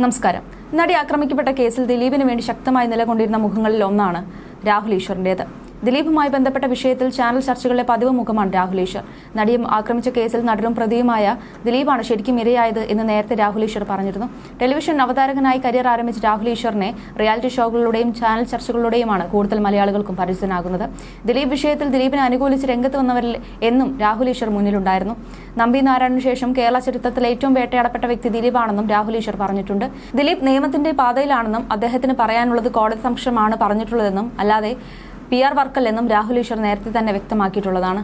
നമസ്കാരം. നടി ആക്രമിക്കപ്പെട്ട കേസിൽ ദിലീപിന് വേണ്ടി ശക്തമായി നിലകൊണ്ടിരുന്ന മുഖങ്ങളിൽ ഒന്നാണ് രാഹുൽ ഈശ്വറിന്റേത്. ദിലീപുമായി ബന്ധപ്പെട്ട വിഷയത്തിൽ ചാനൽ ചർച്ചകളിലെ പതിവ് മുഖമാണ് രാഹുൽ ഈശ്വർ നടിയെ ആക്രമിച്ച കേസിൽ നടനും പ്രതിയുമായ ദിലീപാണ് ശരിക്കും ഇരയായത് എന്ന് നേരത്തെ രാഹുൽ ഈശ്വർ പറഞ്ഞിരുന്നു. ടെലിവിഷൻ അവതാരകനായി കരിയർ ആരംഭിച്ച രാഹുൽ ഈശ്വറിനെ റിയാലിറ്റി ഷോകളിലൂടെയും ചാനൽ ചർച്ചകളിലൂടെയുമാണ് കൂടുതൽ മലയാളികൾക്കും പരിചിതനാകുന്നത്. ദിലീപ് വിഷയത്തിൽ ദിലീപിനെ അനുകൂലിച്ച് രംഗത്ത് വന്നവരിൽ എന്നും രാഹുൽ ഈശ്വർ മുന്നിലുണ്ടായിരുന്നു. നമ്പി നാരായണന് ശേഷം കേരള ചരിത്രത്തിൽ ഏറ്റവും വേട്ടയാടപ്പെട്ട വ്യക്തി ദിലീപാണെന്നും രാഹുൽ ഈശ്വർ പറഞ്ഞിട്ടുണ്ട്. ദിലീപ് നിയമത്തിന്റെ പാതയിലാണെന്നും അദ്ദേഹത്തിന് പറയാനുള്ളത് കോടതി സംശയമാണ് പറഞ്ഞിട്ടുള്ളതെന്നും അല്ലാതെ പി ആർ വർക്കല്ലെന്നും രാഹുൽ ഈശ്വർ നേരത്തെ തന്നെ വ്യക്തമാക്കിയിട്ടുള്ളതാണ്.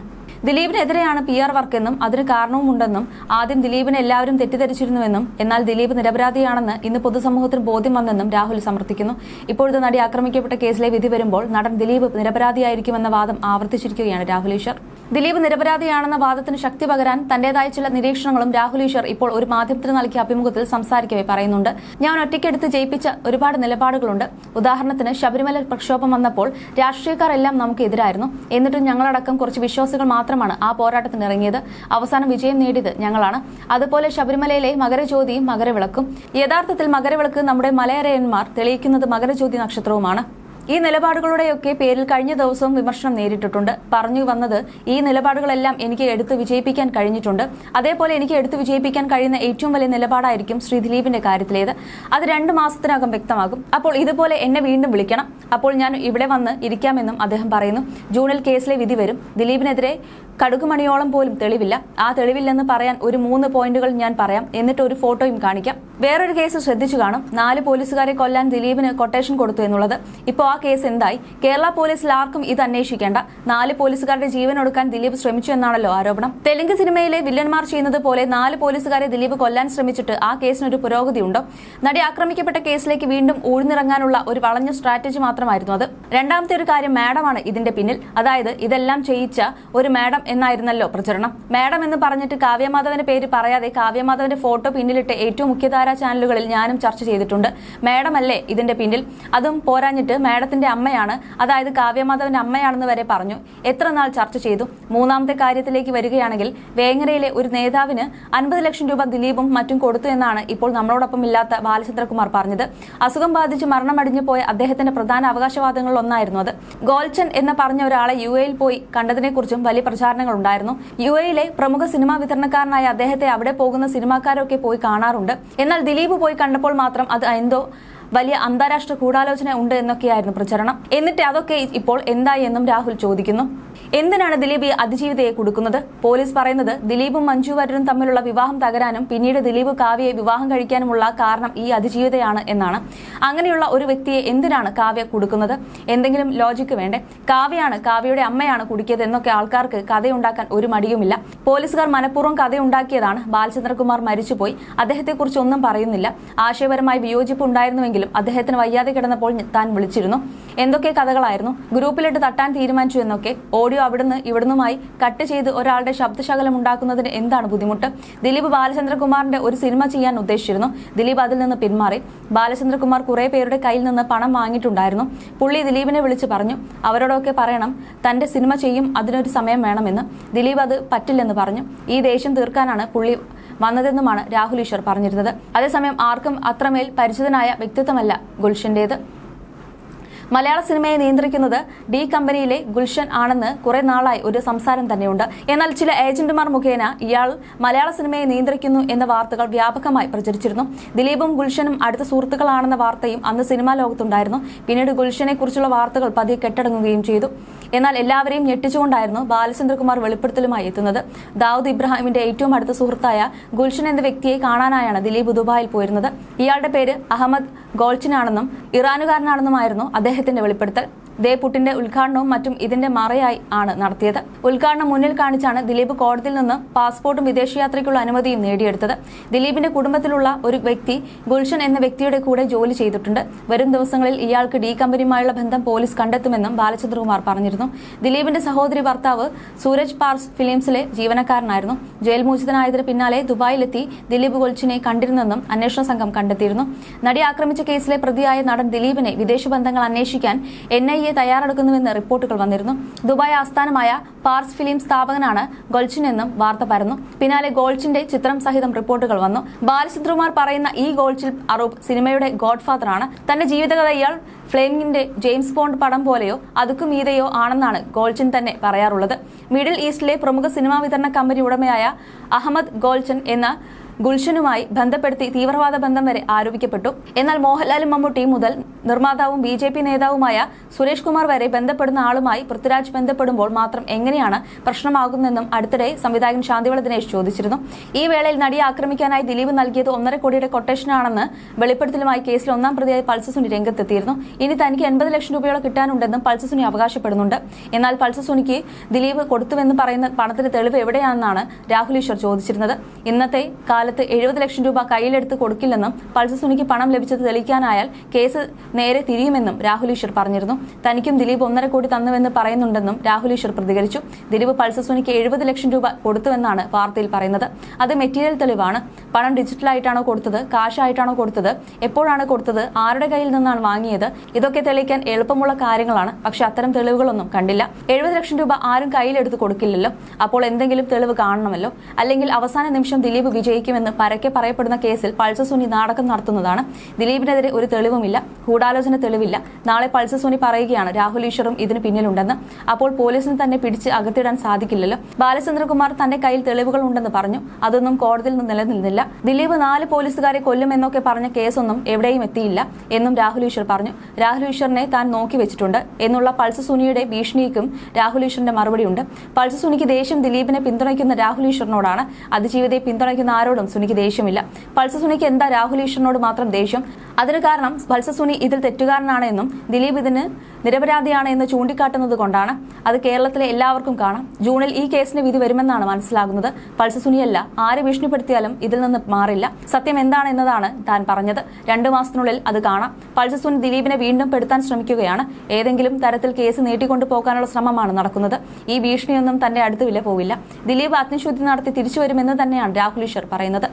ദിലീപിനെതിരെയാണ് പി ആർ വർക്കെന്നും അതിന് കാരണവുമുണ്ടെന്നും ആദ്യം ദിലീപിനെ എല്ലാവരും തെറ്റിദ്ധരിച്ചിരുന്നുവെന്നും എന്നാൽ ദിലീപ് നിരപരാധിയാണെന്ന് ഇന്ന് പൊതുസമൂഹത്തിന് ബോധ്യം വന്നെന്നും രാഹുൽ സമർത്ഥിക്കുന്നു. ഇപ്പോഴത്തെ നടി ആക്രമിക്കപ്പെട്ട കേസിലെ വിധി വരുമ്പോൾ നടൻ ദിലീപ് നിരപരാധിയായിരിക്കുമെന്ന വാദം ആവർത്തിച്ചിരിക്കുകയാണ് രാഹുൽ ഈശ്വർ. ദിലീപ് നിരപരാധിയാണെന്ന വാദത്തിന് ശക്തി പകരാൻ തന്റേതായ ചില നിരീക്ഷണങ്ങളും രാഹുൽ ഈശ്വർ ഇപ്പോൾ ഒരു മാധ്യമത്തിന് നൽകിയ അഭിമുഖത്തിൽ സംസാരിക്കവേ പറയുന്നുണ്ട്. ഞാൻ ഒറ്റയ്ക്കെടുത്ത് ജയിപ്പിച്ച ഒരുപാട് നിലപാടുകളുണ്ട്. ഉദാഹരണത്തിന് ശബരിമല പ്രക്ഷോഭം വന്നപ്പോൾ രാഷ്ട്രീയക്കാർ എല്ലാം നമുക്ക് എതിരായിരുന്നു എന്നിട്ടും ഞങ്ങളടക്കം കുറച്ച് വിശ്വാസികൾ മാത്രമാണ് ആ പോരാട്ടത്തിന് ഇറങ്ങിയത്. അവസാനം വിജയം നേടിയത് ഞങ്ങളാണ്. അതുപോലെ ശബരിമലയിലെ മകരജ്യോതിയും മകരവിളക്കും. യഥാർത്ഥത്തിൽ മകരവിളക്ക് നമ്മുടെ മലയരയന്മാർ തെളിയിക്കുന്നത് മകരജ്യോതി നക്ഷത്രവുമാണ്. ഈ നിലപാടുകളുടെയൊക്കെ പേരിൽ കഴിഞ്ഞ ദിവസവും വിമർശനം നേരിട്ടിട്ടുണ്ട്. പറഞ്ഞു വന്നത് ഈ നിലപാടുകളെല്ലാം എനിക്ക് എടുത്ത് വിജയിപ്പിക്കാൻ കഴിഞ്ഞിട്ടുണ്ട്. അതേപോലെ എനിക്ക് എടുത്ത് വിജയിപ്പിക്കാൻ കഴിയുന്ന ഏറ്റവും വലിയ നിലപാടായിരിക്കും ശ്രീ ദിലീപിന്റെ കാര്യത്തിലേത്. അത് രണ്ട് മാസത്തിനകം വ്യക്തമാകും. അപ്പോൾ ഇതുപോലെ എന്നെ വീണ്ടും വിളിക്കണം. അപ്പോൾ ഞാൻ ഇവിടെ വന്ന് ഇരിക്കാമെന്നും അദ്ദേഹം പറയുന്നു. ജൂണിൽ കേസിലെ വിധി വരും. ദിലീപിനെതിരെ കടുകുമണിയോളം പോലും തെളിവില്ല. ആ തെളിവില്ലെന്ന് പറയാൻ ഒരു മൂന്ന് പോയിന്റുകൾ ഞാൻ പറയാം. എന്നിട്ട് ഒരു ഫോട്ടോയും കാണിക്കാം. വേറൊരു കേസ് ശ്രദ്ധിച്ചു കാണും. നാല് പോലീസുകാരെ കൊല്ലാൻ ദിലീപിന് കൊട്ടേഷൻ കൊടുത്തു എന്നുള്ളത്. ഇപ്പോൾ ആ കേസ് എന്തായി? കേരള പോലീസിൽ ആർക്കും ഇത് അന്വേഷിക്കേണ്ട. നാല് പോലീസുകാരുടെ ജീവൻ ഒടുക്കാൻ ദിലീപ് ശ്രമിച്ചു എന്നാണല്ലോ ആരോപണം. തെലുങ്ക് സിനിമയിലെ വില്ലന്മാർ ചെയ്യുന്നത് പോലെ നാല് പോലീസുകാരെ ദിലീപ് കൊല്ലാൻ ശ്രമിച്ചിട്ട് ആ കേസിനൊരു പുരോഗതിയുണ്ടോ നടി ആക്രമിക്കപ്പെട്ട കേസിലേക്ക് വീണ്ടും ഊഴ്ന്നിറങ്ങാനുള്ള ഒരു വളഞ്ഞ സ്ട്രാറ്റജി മാത്രമായിരുന്നു അത്. രണ്ടാമത്തെ ഒരു കാര്യം മാഡമാണ് ഇതിന്റെ പിന്നിൽ. അതായത് ഇതെല്ലാം ചെയ്യിച്ച ഒരു മാഡം എന്നായിരുന്നല്ലോ പ്രചരണം. മാഡം എന്ന് പറഞ്ഞിട്ട് കാവ്യമാധവന്റെ പേര് പറയാതെ കാവ്യമാധവന്റെ ഫോട്ടോ പിന്നിലിട്ട് ഏറ്റവും മുഖ്യധാരാ ചാനലുകളിൽ ഞാനും ചർച്ച ചെയ്തിട്ടുണ്ട്. മാഡം അല്ലേ ഇതിന്റെ പിന്നിൽ? അതും പോരാഞ്ഞിട്ട് മാഡത്തിന്റെ അമ്മയാണ്. അതായത് കാവ്യമാധവന്റെ അമ്മയാണെന്ന് വരെ പറഞ്ഞു. എത്ര നാൾ ചർച്ച ചെയ്തു? മൂന്നാമത്തെ കാര്യത്തിലേക്ക് വരികയാണെങ്കിൽ വേങ്ങരയിലെ ഒരു നേതാവിന് അൻപത് ലക്ഷം രൂപ ദിലീപും മറ്റും കൊടുത്തു എന്നാണ് ഇപ്പോൾ നമ്മളോടൊപ്പം ഇല്ലാത്ത ബാലചന്ദ്രകുമാർ പറഞ്ഞത്. അസുഖം ബാധിച്ച് മരണമടിഞ്ഞു പോയ അദ്ദേഹത്തിന്റെ പ്രധാന അവകാശവാദങ്ങളിൽ ഒന്നായിരുന്നു അത്. ഗോൾച്ചൻ എന്ന് പറഞ്ഞ ഒരാളെ യു എയിൽ പോയി കണ്ടതിനെക്കുറിച്ചും വലിയ പ്രചാരണങ്ങൾ ഉണ്ടായിരുന്നു യു എയിലെ പ്രമുഖ സിനിമാ വിതരണക്കാരനായ അദ്ദേഹത്തെ അവിടെ പോകുന്ന സിനിമാക്കാരൊക്കെ പോയി കാണാറുണ്ട്. എന്നാൽ ദിലീപ് പോയി കണ്ടപ്പോൾ മാത്രം അത് എന്തോ വലിയ അന്താരാഷ്ട്ര കൂടാലോചന ഉണ്ട് എന്നൊക്കെയായിരുന്നു പ്രചരണം. എന്നിട്ട് അതൊക്കെ ഇപ്പോൾ എന്തായി എന്നും രാഹുൽ ചോദിക്കുന്നു. എന്തിനാണ് ദിലീപ് ഈ അതിജീവിതയെ കൊടുക്കുന്നത്? പോലീസ് പറയുന്നത് ദിലീപും മഞ്ജു വാര്യരും തമ്മിലുള്ള വിവാഹം തകരാനും പിന്നീട് ദിലീപ് കാവ്യയെ വിവാഹം കഴിക്കാനുമുള്ള കാരണം ഈ അതിജീവിതയാണ് എന്നാണ്. അങ്ങനെയുള്ള ഒരു വ്യക്തിയെ എന്തിനാണ് കാവ്യ കൊടുക്കുന്നത്? എന്തെങ്കിലും ലോജിക്ക് വേണ്ടേ? കാവ്യയാണ് കാവ്യയുടെ അമ്മയാണ് കുടിക്കിയത് എന്നൊക്കെ ആൾക്കാർക്ക് കഥയുണ്ടാക്കാൻ ഒരു മടിയുമില്ല. പോലീസുകാർ മനഃപൂർവം കഥയുണ്ടാക്കിയതാണ്. ബാലചന്ദ്രകുമാർ മരിച്ചുപോയി. അദ്ദേഹത്തെക്കുറിച്ച് ഒന്നും പറയുന്നില്ല. ആശയപരമായി വിയോജിപ്പ് ഉണ്ടായിരുന്നുവെങ്കിലും അദ്ദേഹത്തിന് വയ്യാതെ കിടന്നപ്പോൾ താൻ വിളിച്ചിരുന്നു. എന്തൊക്കെ കഥകളായിരുന്നു? ഗ്രൂപ്പിലിട്ട് തട്ടാൻ തീരുമാനിച്ചു എന്നൊക്കെ ഓഡിയോ അവിടുന്ന് ഇവിടുന്നുമായി കട്ട് ചെയ്ത് ഒരാളുടെ ശബ്ദശകലം ഉണ്ടാക്കുന്നതിന് എന്താണ് ബുദ്ധിമുട്ട്? ദിലീപ് ബാലചന്ദ്രകുമാറിന്റെ ഒരു സിനിമ ചെയ്യാൻ ഉദ്ദേശിച്ചിരുന്നു. ദിലീപ് അതിൽ നിന്ന് പിന്മാറി. ബാലചന്ദ്രകുമാർ കുറെ പേരുടെ കയ്യിൽ നിന്ന് പണം വാങ്ങിയിട്ടുണ്ടായിരുന്നു. പുള്ളി ദിലീപിനെ വിളിച്ച് പറഞ്ഞു അവരോടൊക്കെ പറയണം തന്റെ സിനിമ ചെയ്യും അതിനൊരു സമയം വേണമെന്ന്. ദിലീപ് അത് പറ്റില്ലെന്ന് പറഞ്ഞു. ഈ ദേഷ്യം തീർക്കാനാണ് പുള്ളി വന്നതെന്നുമാണ് രാഹുൽ ഈശ്വർ പറഞ്ഞിരുന്നത്. അതേസമയം ആർക്കും അത്രമേൽ പരിചിതനായ വ്യക്തിത്വമല്ല ഗുൽഷന്റേത്. മലയാള സിനിമയെ നിയന്ത്രിക്കുന്നത് ഡി കമ്പനിയിലെ ഗുൽഷൻ ആണെന്ന് കുറെ നാളായി ഒരു സംസാരം തന്നെയുണ്ട്. എന്നാൽ ചില ഏജന്റുമാർ മുഖേന ഇയാൾ മലയാള സിനിമയെ നിയന്ത്രിക്കുന്നു എന്ന വാർത്തകൾ വ്യാപകമായി പ്രചരിച്ചിരുന്നു. ദിലീപും ഗുൽഷനും അടുത്ത സുഹൃത്തുക്കളാണെന്ന വാർത്തയും അന്ന് സിനിമാ ലോകത്തുണ്ടായിരുന്നു. പിന്നീട് ഗുൽഷനെ കുറിച്ചുള്ള വാർത്തകൾ പതിയെ കെട്ടടങ്ങുകയും ചെയ്തു. എന്നാൽ എല്ലാവരെയും ഞെട്ടിച്ചുകൊണ്ടായിരുന്നു ബാലചന്ദ്രകുമാർ വെളിപ്പെടുത്തലുമായി എത്തുന്നത്. ദാവൂദ് ഇബ്രാഹിമിന്റെ ഏറ്റവും അടുത്ത സുഹൃത്തായ ഗുൽഷൻ എന്ന വ്യക്തിയെ കാണാനായാണ് ദിലീപ് ദുബായിൽ പോയിരുന്നത്. ഇയാളുടെ പേര് അഹമ്മദ് ഗോൾച്ചിനാണെന്നും ഇറാനുകാരനാണെന്നുമായിരുന്നു അദ്ദേഹത്തിന്റെ വെളിപ്പെടുത്തൽ. ദേ പുട്ടിന്റെ ഉദ്ഘാടനവും മറ്റും ഇതിന്റെ മറയായി ആണ് നടത്തിയത്. ഉദ്ഘാടനം മുന്നിൽ കാണിച്ചാണ് ദിലീപ് കോടതിയിൽ നിന്ന് പാസ്പോർട്ടും വിദേശയാത്രയ്ക്കുള്ള അനുമതിയും നേടിയെടുത്തത്. ദിലീപിന്റെ കുടുംബത്തിലുള്ള ഒരു വ്യക്തി ഗുൽഷൻ എന്ന വ്യക്തിയുടെ കൂടെ ജോലി ചെയ്തിട്ടുണ്ട്. വരും ദിവസങ്ങളിൽ ഇയാൾക്ക് ഡി കമ്പനിയുമായുള്ള ബന്ധം പോലീസ് കണ്ടെത്തുമെന്നും ബാലചന്ദ്രകുമാർ പറഞ്ഞിരുന്നു. ദിലീപിന്റെ സഹോദരി ഭർത്താവ് സൂരജ് പാർസ് ഫിലിംസിലെ ജീവനക്കാരനായിരുന്നു. ജയിൽ മോചിതനായതിന് പിന്നാലെ ദുബായിലെത്തി ദിലീപ് ഗുൽഷനെ കണ്ടിരുന്നെന്നും അന്വേഷണ സംഘം കണ്ടെത്തിയിരുന്നു. നടി ആക്രമിച്ച കേസിലെ പ്രതിയായ നടൻ ദിലീപിനെ വിദേശ ബന്ധങ്ങൾ അന്വേഷിക്കാൻ എൻ ഐ സിനിമയ്ക്കായി തയ്യാറെടുക്കുന്നുവെന്ന് റിപ്പോർട്ടുകൾ വന്നിരുന്നു. ദുബായ് ആസ്ഥാനമായ പാർസ് ഫിലിം സ്ഥാപകനാണ് ഗോൾച്ചിൻ എന്നും വാർത്ത പരന്നു. പിന്നാലെ ഗോൾച്ചിന്റെ ചിത്രം സഹിതം റിപ്പോർട്ടുകൾ വന്നു. ബാലചന്ദ്രകുമാർ പറയുന്ന ഈ ഗോൾച്ചിൽ അറൂപ് സിനിമയുടെ ഗോഡ്ഫാദറാണ്. തന്റെ ജീവിതകഥ ഇയാൾ ഫ്ലെയിമിംഗിന്റെ ജെയിംസ് ബോണ്ട് പടം പോലെയോ അതുക്കു മീതെയോ ആണെന്നാണ് ഗോൾച്ചൻ തന്നെ പറയാറുള്ളത്. മിഡിൽ ഈസ്റ്റിലെ പ്രമുഖ സിനിമാ വിതരണ കമ്പനി ഉടമയായ അഹമ്മദ് ഗോൾച്ചൻ എന്ന ഗുൽഷനുമായി ബന്ധപ്പെടുത്തി തീവ്രവാദ ബന്ധം വരെ ആരോപിക്കപ്പെട്ടു. എന്നാൽ മോഹൻലാലും മമ്മൂട്ടി മുതൽ നിർമ്മാതാവും ബി ജെ പി നേതാവുമായ സുരേഷ് കുമാർ വരെ ബന്ധപ്പെടുന്ന ആളുമായി പൃഥ്വിരാജ് ബന്ധപ്പെടുമ്പോൾ മാത്രം എങ്ങനെയാണ് പ്രശ്നമാകുന്നതെന്നും അടുത്തിടെ സംവിധായകൻ ശാന്തിവള ദിനേശ് ചോദിച്ചിരുന്നു. ഈ വേളയിൽ നടിയെ ആക്രമിക്കാനായി ദിലീപ് നൽകിയത് ഒന്നര കോടിയുടെ കൊട്ടേഷനാണെന്ന് വെളിപ്പെടുത്തലുമായി കേസിൽ ഒന്നാം പ്രതിയായി പൾസസുനി രംഗത്തെത്തിയിരുന്നു. ഇനി തനിക്ക് എൺപത് ലക്ഷം രൂപയോളം കിട്ടാനുണ്ടെന്നും പൾസസുനി അവകാശപ്പെടുന്നുണ്ട്. എന്നാൽ പൾസസുനിക്ക് ദിലീപ് കൊടുത്തുവെന്ന് പറയുന്ന പണത്തിന്റെ തെളിവ് എവിടെയാണെന്നാണ് രാഹുൽ ഈശ്വർ ചോദിച്ചിരുന്നത്. ഇന്നത്തെ കാലത്ത് എഴുപത് ലക്ഷം രൂപ കയ്യിലെടുത്ത് കൊടുക്കില്ലെന്നും പൾസസുനിക്ക് പണം ലഭിച്ചത് തെളിയിക്കാനായാൽ കേസ് നേരെ തിരിയുമെന്നും രാഹുൽ ഈശ്വർ പറഞ്ഞിരുന്നു. തനിക്കും ദിലീപ് ഒന്നര കോടി തന്നുവെന്ന് പറയുന്നുണ്ടെന്നും രാഹുൽ ഈശ്വർ പ്രതികരിച്ചു. ദിലീപ് പൾസസുനിക്ക് എഴുപത് ലക്ഷം രൂപ കൊടുത്തുവെന്നാണ് വാർത്തയിൽ പറയുന്നത്. അത് മെറ്റീരിയൽ തെളിവാണ്. പണം ഡിജിറ്റലായിട്ടാണോ കൊടുത്തത്? കാശായിട്ടാണോ കൊടുത്തത്? എപ്പോഴാണ് കൊടുത്തത്? ആരുടെ കയ്യിൽ നിന്നാണ് വാങ്ങിയത്? ഇതൊക്കെ തെളിയിക്കാൻ എളുപ്പമുള്ള കാര്യങ്ങളാണ്. പക്ഷെ അത്തരം തെളിവുകളൊന്നും കണ്ടില്ല. എഴുപത് ലക്ഷം രൂപ ആരും കയ്യിലെടുത്ത് കൊടുക്കില്ലല്ലോ. അപ്പോൾ എന്തെങ്കിലും തെളിവ് കാണണമല്ലോ. അല്ലെങ്കിൽ അവസാന നിമിഷം ദിലീപ് വിജയിക്കുമെന്ന് പരക്കെ പറയപ്പെടുന്ന കേസിൽ പൾസസുനി നാടകം നടത്തുന്നതാണ്. ദിലീപിനെതിരെ ഒരു തെളിവുമില്ല. ഗൂഢാലോചന തെളിവില്ല. നാളെ പൾസസുനി പറയുകയാണ് രാഹുൽ ഈശ്വറും ഇതിന് പിന്നിലുണ്ടെന്ന്. അപ്പോൾ പോലീസിന് തന്നെ പിടിച്ച് അകത്തിടാൻ സാധിക്കില്ലല്ലോ. ബാലചന്ദ്രകുമാർ തന്റെ കയ്യിൽ തെളിവുകൾ ഉണ്ടെന്ന് പറഞ്ഞു. അതൊന്നും കോടതിയിൽ നിന്ന് നിലനിന്നില്ല. ദിലീപ് നാല് പോലീസുകാരെ കൊല്ലുമെന്നൊക്കെ പറഞ്ഞ കേസൊന്നും എവിടെയും എത്തിയില്ല എന്നും രാഹുൽ ഈശ്വർ പറഞ്ഞു. രാഹുൽ ഈശ്വറിനെ താൻ നോക്കി വെച്ചിട്ടുണ്ട് എന്നുള്ള പൾസസുനിയുടെ ഭീഷണിക്കും രാഹുൽ ഈശ്വറിന്റെ മറുപടിയുണ്ട്. പൾസസുനിക്ക് ദേഷ്യം ദിലീപിനെ പിന്തുണയ്ക്കുന്ന രാഹുൽ ഈശ്വറിനോടാണ്. അതിജീവിതയെ പിന്തുണയ്ക്കുന്ന ആരോടും സുനിക്ക് ദേഷ്യമില്ല. പൾസസുനിക്ക് എന്താ രാഹുൽ ഈശ്വറിനോട് മാത്രം ദേഷ്യം? അതിന് കാരണം പൾസസുനി ഇതിൽ തെറ്റുകാരനാണെന്നും ദിലീപ് ഇതിന് നിരപരാധിയാണ് എന്ന് ചൂണ്ടിക്കാട്ടുന്നത് കൊണ്ടാണ്. അത് കേരളത്തിലെ എല്ലാവർക്കും കാണാം. ജൂണിൽ ഈ കേസിന് വിധി വരുമെന്നാണ് മനസ്സിലാകുന്നത്. പൾസസുനിയല്ല ആര് ഭീഷണിപ്പെടുത്തിയാലും ഇതിൽ നിന്ന് മാറില്ല. സത്യം എന്താണ് എന്നതാണ് താൻ പറഞ്ഞത്. രണ്ടു മാസത്തിനുള്ളിൽ അത് കാണാം. പൾസസുനി ദിലീപിനെ വീണ്ടും പെടുത്താൻ ശ്രമിക്കുകയാണ്. ഏതെങ്കിലും തരത്തിൽ കേസ് നീട്ടിക്കൊണ്ടു പോകാനുള്ള ശ്രമമാണ് നടക്കുന്നത്. ഈ ഭീഷണിയൊന്നും തന്റെ അടുത്ത് വില പോവില്ല. ദിലീപ് അഗ്നിശുദ്ധി നടത്തി തിരിച്ചു വരുമെന്ന് തന്നെയാണ് രാഹുൽ ഈശ്വർ പറയുന്നത്.